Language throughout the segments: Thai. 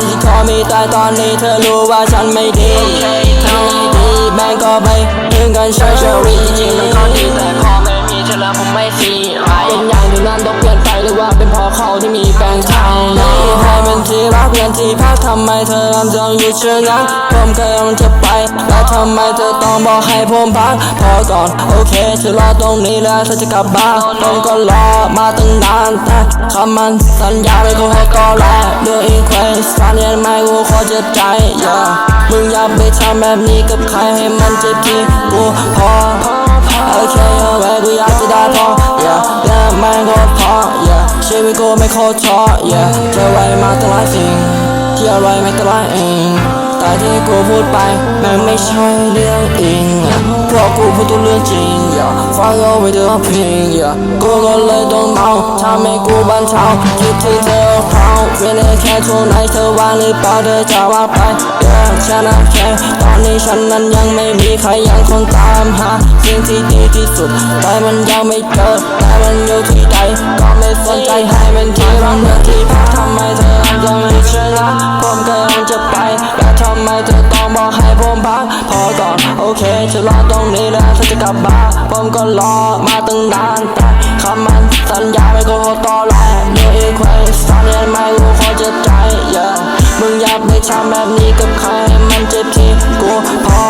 ที่จะขอมีแต่ตอนนี้เธอรู้ว่าฉันไม่ดีเธอไม่ดีแม่งก็ไปถึงกันเฉยเฉยจริงๆมันก็ดีแต่ กเรียนที่พักทำไมเธอทำจังอยู่เชิงนั้นผมกำลังจะไปแล้วทำไมเธอต้องบอกให้ผมพักพอก่อนโอเคเธอรอตรงนี้แล้วเธอจะกลับบ้านผมก็รอมาตั้งนานแต่คำมันสัญญาไม่คงให้ก็แลเรื่องอีกเควสฟันเรียนไม่กูขอเจ็บใจอย่ามึงอย่าไปทำแบบนี้กับใครให้มันเจ็บที่กูพอ ชีวิตกูไม่โคตรท้อ yeah เจอไว้มาตั้งหลายสิ่งที่อะไรไม่ตั้งหลายเองแต่ที่กูพูดไปมันไม่ใช่เรื่องอิงเพราะกูพูดตัวเรื่องจริงอย่าฟังเอาไว้เถอะเพียงอย่ากูก็เลยต้องเมาทำให้กูบันเทาคิดถึงเธอเพราเวลาแค่ช่วงไหนเธอว่างหรือเปล่าเธอจะว่าไป yeah ฉันนะแค่ตอนนี้ฉันนั้นยังไม่มีใครยังคงตามหาสิ่งที่ดีที่สุดแต่มันยังไม่เจอแต่มันอยู่ที่ใดก็ไม่ส นใจให้มันที่รักเมื่อที่พักทำไมเธอยังไม่เชื่อนะผมกำลังจะไปและทำไมเธอต้องบอกให้ผมพักพอก่อนโอเคเธอรอตรงนี้แล้วเธอจะกลับบ้านผมก็รอมาตั้งนานแต่คำมันสัญญาไม่โกหกต่อแลเรื่องอีกเควสตอนนี้ไม่รู้เขอเจ็บใจ yeah มึงอย่าไปทำแบบนี้กับใครมันเจ็บที่กูพอ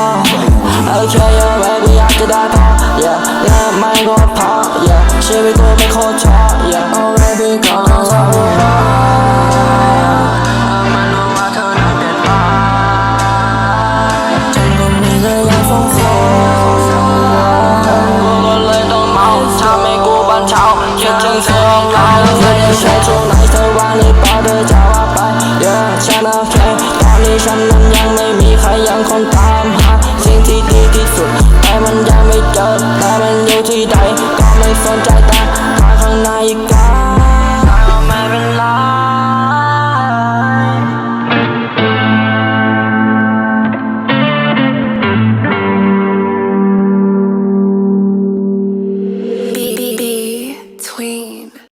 โอเคเอาไว้กูอยากจะได้พอ yeah และไม่ก็พอ yeah ชีวิตกูไม่โคตรชอ yeah already gone มันรู้ว่าเธอนั้นเป็นบ้าจนคนนี้ก็ยังฟงโฟกูก็เลยต้องเมาทำให้กูบันเทาคิดถึงเธอเราไม่ได้ใช่ช่วงไหนเธอว่างหรือเปล่าเธอจะว่าไป yeah ฉันโอเคตอนนี้ฉันนั้นยังไม่มีใครยังคงตามหาสิ่งที่